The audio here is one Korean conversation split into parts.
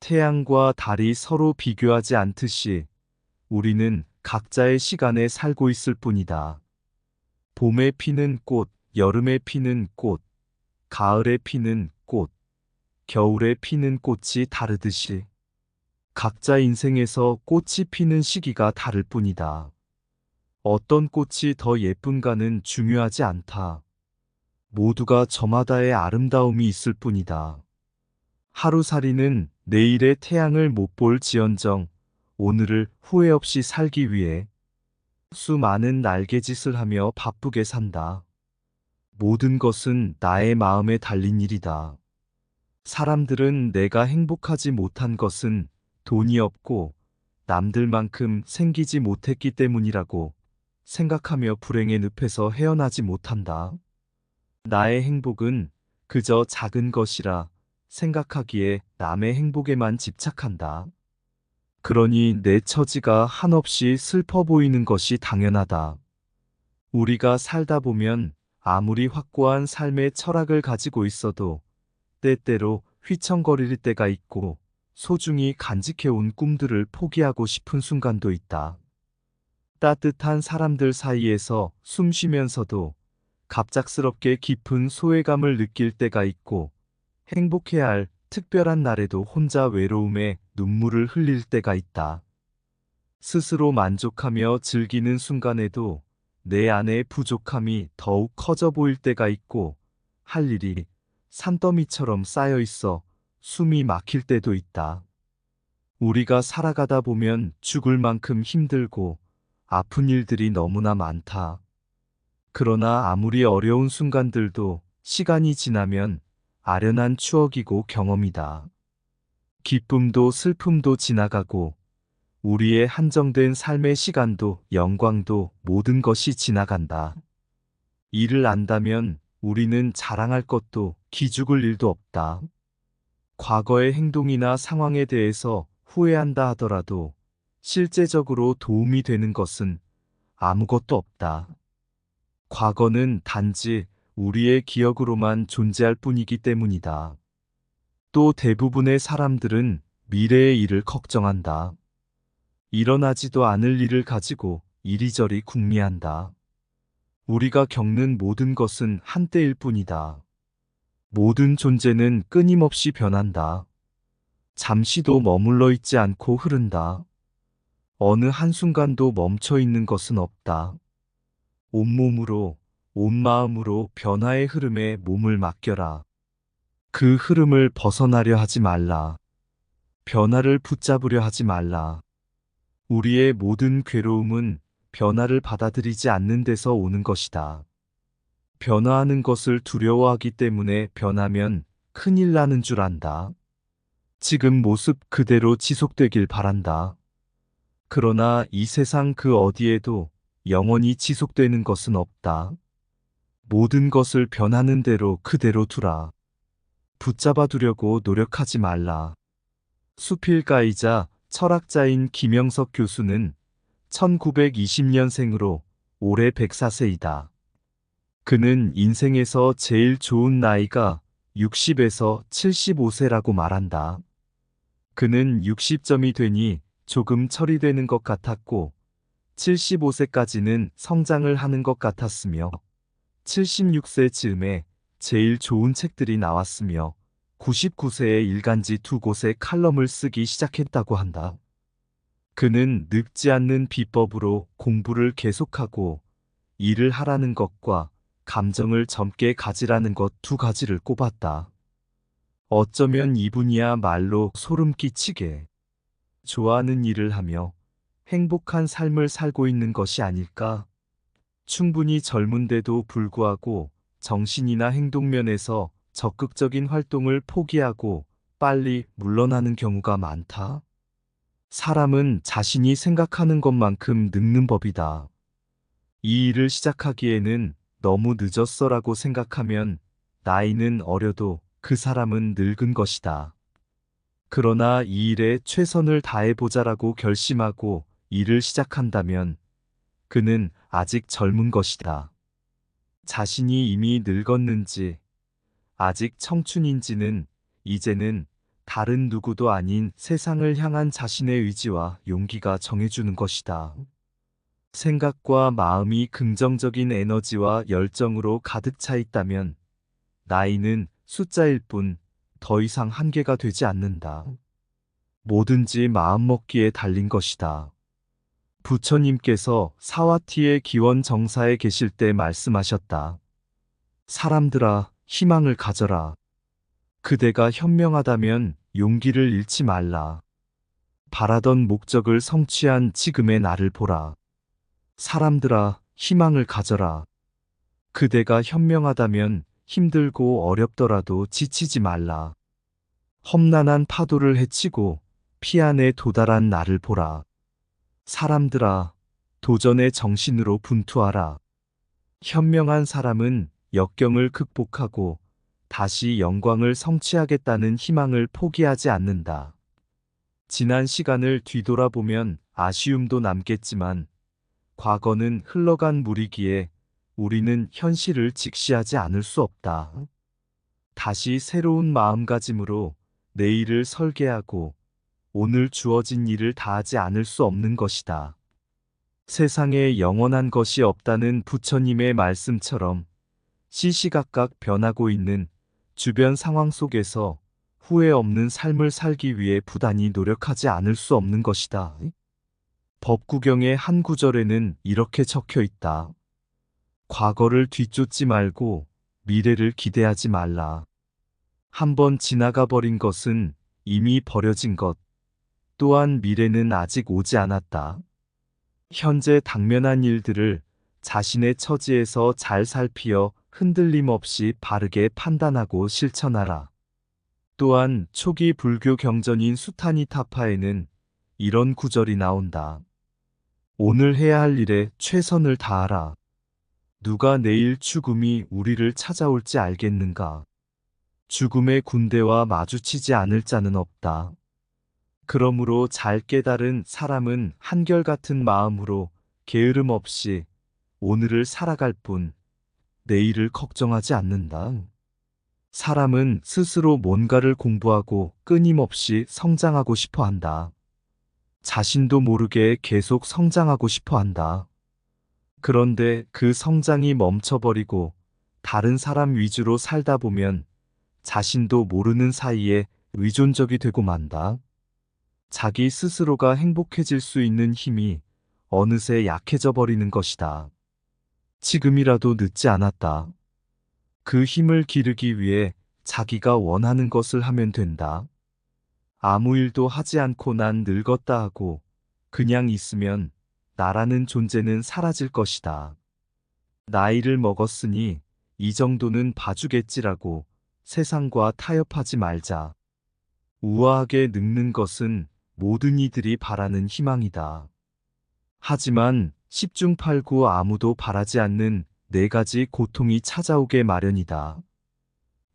태양과 달이 서로 비교하지 않듯이 우리는 각자의 시간에 살고 있을 뿐이다. 봄에 피는 꽃, 여름에 피는 꽃, 가을에 피는 꽃, 겨울에 피는 꽃이 다르듯이 각자 인생에서 꽃이 피는 시기가 다를 뿐이다. 어떤 꽃이 더 예쁜가는 중요하지 않다. 모두가 저마다의 아름다움이 있을 뿐이다. 하루살이는 내일의 태양을 못 볼 지언정 오늘을 후회 없이 살기 위해 수많은 날개짓을 하며 바쁘게 산다. 모든 것은 나의 마음에 달린 일이다. 사람들은 내가 행복하지 못한 것은 돈이 없고 남들만큼 생기지 못했기 때문이라고 생각하며 불행의 늪에서 헤어나지 못한다. 나의 행복은 그저 작은 것이라 생각하기에 남의 행복에만 집착한다. 그러니 내 처지가 한없이 슬퍼 보이는 것이 당연하다. 우리가 살다 보면 아무리 확고한 삶의 철학을 가지고 있어도 때때로 휘청거릴 때가 있고 소중히 간직해온 꿈들을 포기하고 싶은 순간도 있다. 따뜻한 사람들 사이에서 숨 쉬면서도 갑작스럽게 깊은 소외감을 느낄 때가 있고 행복해야 할 특별한 날에도 혼자 외로움에 눈물을 흘릴 때가 있다. 스스로 만족하며 즐기는 순간에도 내 안의 부족함이 더욱 커져 보일 때가 있고 할 일이 산더미처럼 쌓여 있어 숨이 막힐 때도 있다. 우리가 살아가다 보면 죽을 만큼 힘들고 아픈 일들이 너무나 많다. 그러나 아무리 어려운 순간들도 시간이 지나면 아련한 추억이고 경험이다. 기쁨도 슬픔도 지나가고 우리의 한정된 삶의 시간도 영광도 모든 것이 지나간다. 이를 안다면 우리는 자랑할 것도 기죽을 일도 없다. 과거의 행동이나 상황에 대해서 후회한다 하더라도 실제적으로 도움이 되는 것은 아무것도 없다. 과거는 단지 우리의 기억으로만 존재할 뿐이기 때문이다. 또 대부분의 사람들은 미래의 일을 걱정한다. 일어나지도 않을 일을 가지고 이리저리 궁리한다. 우리가 겪는 모든 것은 한때일 뿐이다. 모든 존재는 끊임없이 변한다. 잠시도 머물러 있지 않고 흐른다. 어느 한순간도 멈춰 있는 것은 없다. 온몸으로, 온 마음으로 변화의 흐름에 몸을 맡겨라. 그 흐름을 벗어나려 하지 말라. 변화를 붙잡으려 하지 말라. 우리의 모든 괴로움은 변화를 받아들이지 않는 데서 오는 것이다. 변화하는 것을 두려워하기 때문에 변하면 큰일 나는 줄 안다. 지금 모습 그대로 지속되길 바란다. 그러나 이 세상 그 어디에도 영원히 지속되는 것은 없다. 모든 것을 변하는 대로 그대로 두라. 붙잡아 두려고 노력하지 말라. 수필가이자 철학자인 김영석 교수는 1920년생으로 올해 104세이다. 그는 인생에서 제일 좋은 나이가 60에서 75세라고 말한다. 그는 60점이 되니 조금 처리되는 것 같았고 75세까지는 성장을 하는 것 같았으며 76세 즈음에 제일 좋은 책들이 나왔으며 99세에 일간지 두 곳에 칼럼을 쓰기 시작했다고 한다. 그는 늙지 않는 비법으로 공부를 계속하고 일을 하라는 것과 감정을 젊게 가지라는 것 두 가지를 꼽았다. 어쩌면 이분이야 말로 소름 끼치게 좋아하는 일을 하며 행복한 삶을 살고 있는 것이 아닐까? 충분히 젊은데도 불구하고 정신이나 행동면에서 적극적인 활동을 포기하고 빨리 물러나는 경우가 많다. 사람은 자신이 생각하는 것만큼 늙는 법이다. 이 일을 시작하기에는 너무 늦었어라고 생각하면 나이는 어려도 그 사람은 늙은 것이다. 그러나 이 일에 최선을 다해보자라고 결심하고 일을 시작한다면 그는 아직 젊은 것이다. 자신이 이미 늙었는지 아직 청춘인지는 이제는 다른 누구도 아닌 세상을 향한 자신의 의지와 용기가 정해주는 것이다. 생각과 마음이 긍정적인 에너지와 열정으로 가득 차 있다면 나이는 숫자일 뿐 더 이상 한계가 되지 않는다. 뭐든지 마음먹기에 달린 것이다. 부처님께서 사와티의 기원 정사에 계실 때 말씀하셨다. 사람들아, 희망을 가져라. 그대가 현명하다면 용기를 잃지 말라. 바라던 목적을 성취한 지금의 나를 보라. 사람들아, 희망을 가져라. 그대가 현명하다면 힘들고 어렵더라도 지치지 말라. 험난한 파도를 헤치고 피 안에 도달한 나를 보라. 사람들아, 도전의 정신으로 분투하라. 현명한 사람은 역경을 극복하고 다시 영광을 성취하겠다는 희망을 포기하지 않는다. 지난 시간을 뒤돌아보면 아쉬움도 남겠지만 과거는 흘러간 물이기에 우리는 현실을 직시하지 않을 수 없다. 다시 새로운 마음가짐으로 내일을 설계하고 오늘 주어진 일을 다하지 않을 수 없는 것이다. 세상에 영원한 것이 없다는 부처님의 말씀처럼 시시각각 변하고 있는 주변 상황 속에서 후회 없는 삶을 살기 위해 부단히 노력하지 않을 수 없는 것이다. 법구경의 한 구절에는 이렇게 적혀 있다. 과거를 뒤쫓지 말고 미래를 기대하지 말라. 한번 지나가 버린 것은 이미 버려진 것, 또한 미래는 아직 오지 않았다. 현재 당면한 일들을 자신의 처지에서 잘 살피어 흔들림 없이 바르게 판단하고 실천하라. 또한 초기 불교 경전인 수타니 타파에는 이런 구절이 나온다. 오늘 해야 할 일에 최선을 다하라. 누가 내일 죽음이 우리를 찾아올지 알겠는가? 죽음의 군대와 마주치지 않을 자는 없다. 그러므로 잘 깨달은 사람은 한결같은 마음으로 게으름 없이 오늘을 살아갈 뿐 내일을 걱정하지 않는다. 사람은 스스로 뭔가를 공부하고 끊임없이 성장하고 싶어 한다. 자신도 모르게 계속 성장하고 싶어 한다. 그런데 그 성장이 멈춰버리고 다른 사람 위주로 살다 보면 자신도 모르는 사이에 의존적이 되고 만다. 자기 스스로가 행복해질 수 있는 힘이 어느새 약해져 버리는 것이다. 지금이라도 늦지 않았다. 그 힘을 기르기 위해 자기가 원하는 것을 하면 된다. 아무 일도 하지 않고 난 늙었다 하고 그냥 있으면 나라는 존재는 사라질 것이다. 나이를 먹었으니 이 정도는 봐주겠지라고 세상과 타협하지 말자. 우아하게 늙는 것은 모든 이들이 바라는 희망이다. 하지만 10중 8구 아무도 바라지 않는 네 가지 고통이 찾아오게 마련이다.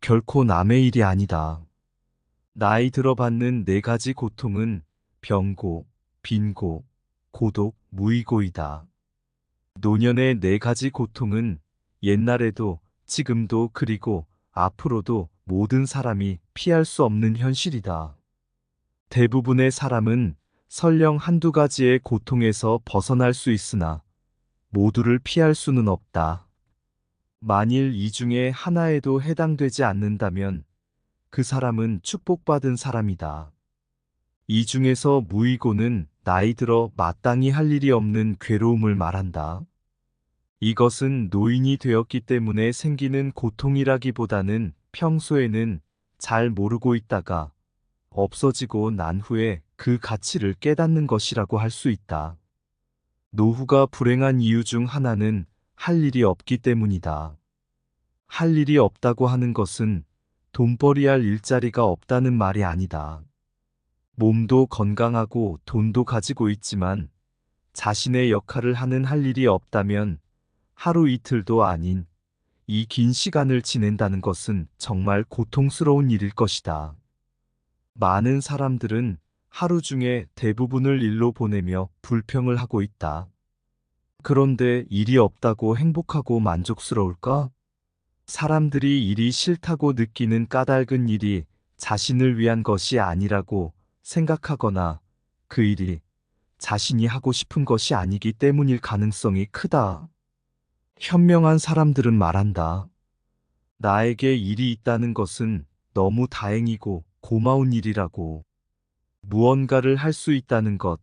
결코 남의 일이 아니다. 나이 들어 받는 네 가지 고통은 병고, 빈고, 고독, 무의고이다. 노년의 네 가지 고통은 옛날에도 지금도 그리고 앞으로도 모든 사람이 피할 수 없는 현실이다. 대부분의 사람은 설령 한두 가지의 고통에서 벗어날 수 있으나 모두를 피할 수는 없다. 만일 이 중에 하나에도 해당되지 않는다면 그 사람은 축복받은 사람이다. 이 중에서 무의고는 나이 들어 마땅히 할 일이 없는 괴로움을 말한다. 이것은 노인이 되었기 때문에 생기는 고통이라기보다는 평소에는 잘 모르고 있다가 없어지고 난 후에 그 가치를 깨닫는 것이라고 할 수 있다. 노후가 불행한 이유 중 하나는 할 일이 없기 때문이다. 할 일이 없다고 하는 것은 돈벌이할 일자리가 없다는 말이 아니다. 몸도 건강하고 돈도 가지고 있지만 자신의 역할을 하는 할 일이 없다면 하루 이틀도 아닌 이 긴 시간을 지낸다는 것은 정말 고통스러운 일일 것이다. 많은 사람들은 하루 중에 대부분을 일로 보내며 불평을 하고 있다. 그런데 일이 없다고 행복하고 만족스러울까? 사람들이 일이 싫다고 느끼는 까닭은 일이 자신을 위한 것이 아니라고 생각하거나 그 일이 자신이 하고 싶은 것이 아니기 때문일 가능성이 크다. 현명한 사람들은 말한다. 나에게 일이 있다는 것은 너무 다행이고 고마운 일이라고. 무언가를 할 수 있다는 것,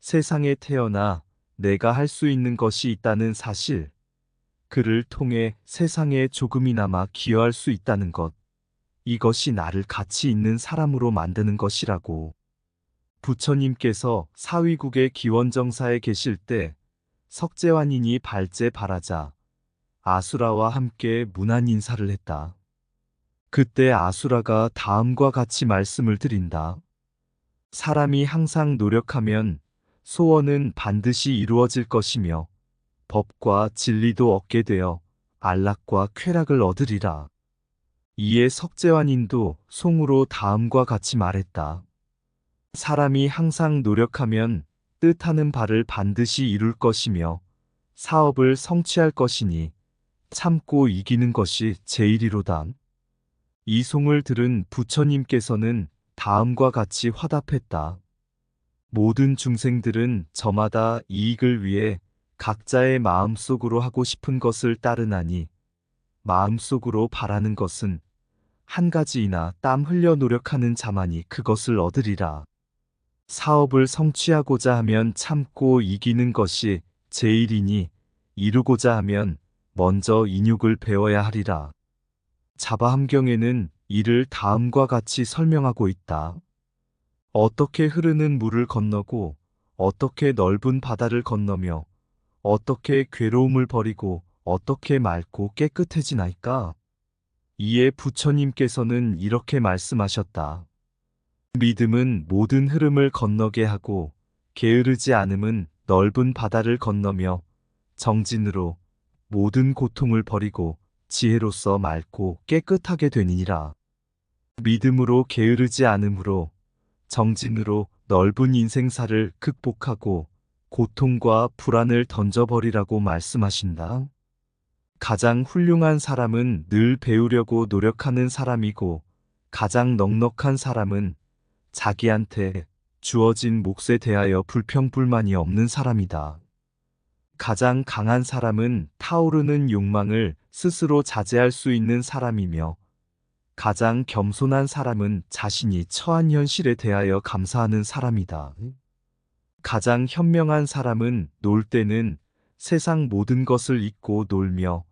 세상에 태어나 내가 할 수 있는 것이 있다는 사실, 그를 통해 세상에 조금이나마 기여할 수 있다는 것, 이것이 나를 가치 있는 사람으로 만드는 것이라고. 부처님께서 사위국의 기원정사에 계실 때 석재환인이 발제 바라자 아수라와 함께 문안 인사를 했다. 그때 아수라가 다음과 같이 말씀을 드린다. 사람이 항상 노력하면 소원은 반드시 이루어질 것이며 법과 진리도 얻게 되어 안락과 쾌락을 얻으리라. 이에 석재환인도 송으로 다음과 같이 말했다. 사람이 항상 노력하면 뜻하는 바를 반드시 이룰 것이며 사업을 성취할 것이니 참고 이기는 것이 제일이로다. 이 송을 들은 부처님께서는 다음과 같이 화답했다. 모든 중생들은 저마다 이익을 위해 각자의 마음속으로 하고 싶은 것을 따르나니 마음속으로 바라는 것은 한 가지이나 땀 흘려 노력하는 자만이 그것을 얻으리라. 사업을 성취하고자 하면 참고 이기는 것이 제일이니 이루고자 하면 먼저 인육을 배워야 하리라. 자바함경에는 이를 다음과 같이 설명하고 있다. 어떻게 흐르는 물을 건너고 어떻게 넓은 바다를 건너며 어떻게 괴로움을 버리고 어떻게 맑고 깨끗해지나이까? 이에 부처님께서는 이렇게 말씀하셨다. 믿음은 모든 흐름을 건너게 하고 게으르지 않음은 넓은 바다를 건너며 정진으로 모든 고통을 버리고 지혜로서 맑고 깨끗하게 되니라. 믿음으로 게으르지 않음으로 정진으로 넓은 인생사를 극복하고 고통과 불안을 던져버리라고 말씀하신다. 가장 훌륭한 사람은 늘 배우려고 노력하는 사람이고 가장 넉넉한 사람은 자기한테 주어진 몫에 대하여 불평불만이 없는 사람이다. 가장 강한 사람은 타오르는 욕망을 스스로 자제할 수 있는 사람이며 가장 겸손한 사람은 자신이 처한 현실에 대하여 감사하는 사람이다. 가장 현명한 사람은 놀 때는 세상 모든 것을 잊고 놀며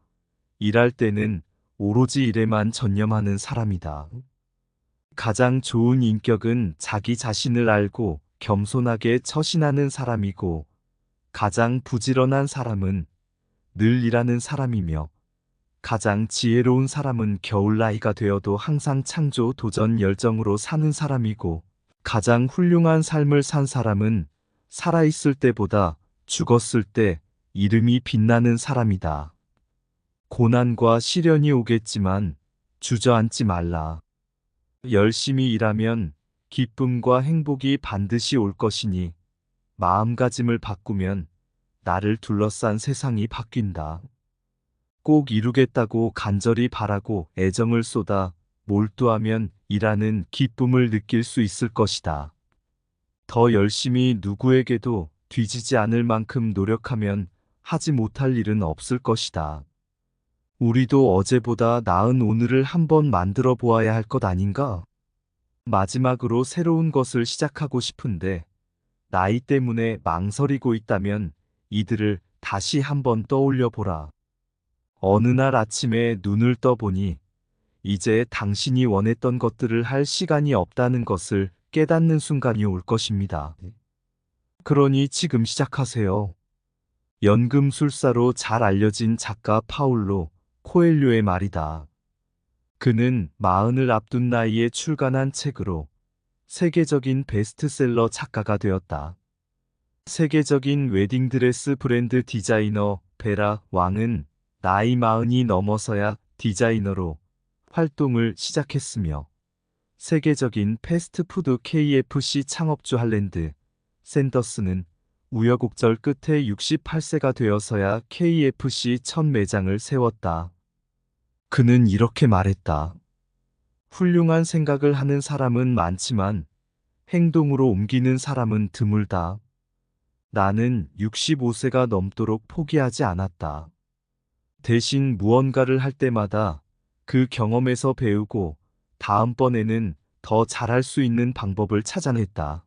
일할 때는 오로지 일에만 전념하는 사람이다. 가장 좋은 인격은 자기 자신을 알고 겸손하게 처신하는 사람이고 가장 부지런한 사람은 늘 일하는 사람이며 가장 지혜로운 사람은 겨울 나이가 되어도 항상 창조 도전 열정으로 사는 사람이고 가장 훌륭한 삶을 산 사람은 살아있을 때보다 죽었을 때 이름이 빛나는 사람이다. 고난과 시련이 오겠지만 주저앉지 말라. 열심히 일하면 기쁨과 행복이 반드시 올 것이니 마음가짐을 바꾸면 나를 둘러싼 세상이 바뀐다. 꼭 이루겠다고 간절히 바라고 애정을 쏟아 몰두하면 일하는 기쁨을 느낄 수 있을 것이다. 더 열심히 누구에게도 뒤지지 않을 만큼 노력하면 하지 못할 일은 없을 것이다. 우리도 어제보다 나은 오늘을 한번 만들어 보아야 할 것 아닌가? 마지막으로 새로운 것을 시작하고 싶은데 나이 때문에 망설이고 있다면 이들을 다시 한번 떠올려 보라. 어느 날 아침에 눈을 떠보니 이제 당신이 원했던 것들을 할 시간이 없다는 것을 깨닫는 순간이 올 것입니다. 그러니 지금 시작하세요. 연금술사로 잘 알려진 작가 파울로 코엘료의 말이다. 그는 마흔을 앞둔 나이에 출간한 책으로 세계적인 베스트셀러 작가가 되었다. 세계적인 웨딩드레스 브랜드 디자이너 베라 왕은 나이 마흔이 넘어서야 디자이너로 활동을 시작했으며 세계적인 패스트푸드 KFC 창업주 할랜드 샌더스는 우여곡절 끝에 68세가 되어서야 KFC 첫 매장을 세웠다. 그는 이렇게 말했다. 훌륭한 생각을 하는 사람은 많지만 행동으로 옮기는 사람은 드물다. 나는 65세가 넘도록 포기하지 않았다. 대신 무언가를 할 때마다 그 경험에서 배우고 다음번에는 더 잘할 수 있는 방법을 찾아냈다.